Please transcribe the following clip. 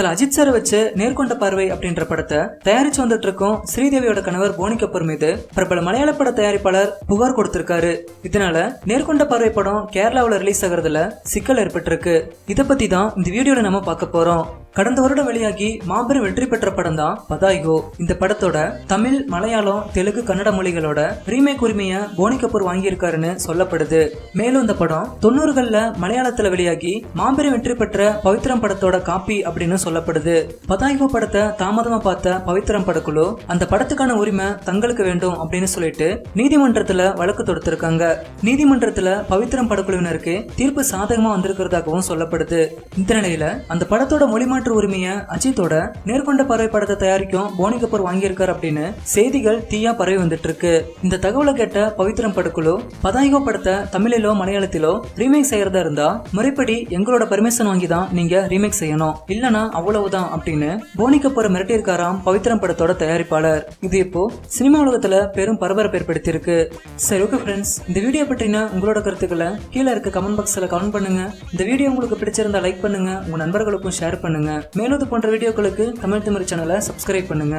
படத்துல அஜித் சார் வச்சு நேர்கொண்ட பார்வை அப்படின்ற படத்தை தயாரிச்சு வந்துட்டு இருக்கும் ஸ்ரீதேவியோட கணவர் போனி கபூர் மீது பிரபல மலையாள பட தயாரிப்பாளர் புகார் கொடுத்திருக்காரு. இதனால நேர்கொண்ட பார்வை படம் கேரளாவில் ரிலீஸ் ஆகுறதுல சிக்கல் ஏற்பட்டிருக்கு. இதை பத்தி தான் இந்த வீடியோல நம்ம பார்க்க போறோம். கடந்த வருடம் வெளியாகி மாபெரும் வெற்றி பெற்ற படம் தான் பதாய்கோ. இந்த படத்தோட தமிழ் மலையாளம் தெலுங்கு கன்னட மொழிகளோட ரீமேக் உரிமைய போனி கபூர் வாங்கியிருக்காருன்னு சொல்லப்படுது. மேலும் இந்த படம் தொண்ணூறுகள்ல மலையாளத்துல வெளியாகி மாபெரும் வெற்றி பெற்ற பவித்ரம் படத்தோட காப்பி அப்படின்னு சொல்லப்படுது. பதாய்கோ படத்தை தாமதமா பார்த்த பவித்ரம் படக்குழு அந்த படத்துக்கான உரிமை தங்களுக்கு வேண்டும் அப்படின்னு சொல்லிட்டு நீதிமன்றத்துல வழக்கு தொடுத்திருக்காங்க. நீதிமன்றத்துல பவித்ரம் படக்குழுவினருக்கு தீர்ப்பு சாதகமா வந்திருக்கிறதாகவும் சொல்லப்படுது. இந்த நிலையில அந்த படத்தோட பரிமாற்ற உரிமையை அஜித்தோட நேர்கொண்ட பறவை படத்தை தயாரிக்கும் போனி கபூர் வாங்கியிருக்காரு அப்படின்னு செய்திகள் தீயா பரவி வந்துட்டு இருக்கு இந்த தகவலை கேட்ட பவித்ரம் படக்குழு பதாயகோ படத்தை தமிழிலோ மலையாளத்திலோ ரீமேக் செய்யறதா இருந்தா முறைப்படி எங்களோட பர்மிஷன் வாங்கி தான் நீங்க ரீமேக் செய்யணும். இல்லனா அவ்வளவுதான் அப்படின்னு போனி கபூர் மிரட்டியிருக்காராம் பவித்ரம் படத்தோட தயாரிப்பாளர். இது இப்போ சினிமா உலகத்துல பெரும் பரபரப்பு ஏற்படுத்தியிருக்கு. சரி ஓகே ஃப்ரெண்ட்ஸ் இந்த வீடியோ பற்றின உங்களோட கருத்துக்களை கீழே இருக்க கமெண்ட் பாக்ஸில் கமெண்ட் பண்ணுங்க. இந்த வீடியோ உங்களுக்கு பிடிச்சிருந்தா லைக் பண்ணுங்க உங்க நண்பர்களுக்கும் ஷேர் பண்ணுங்க. பண்ணுங்க மேலும் இது போன்ற வீடியோக்களுக்கு தமிழ் தமிழ் சேனலை சப்ஸ்கிரைப் பண்ணுங்க.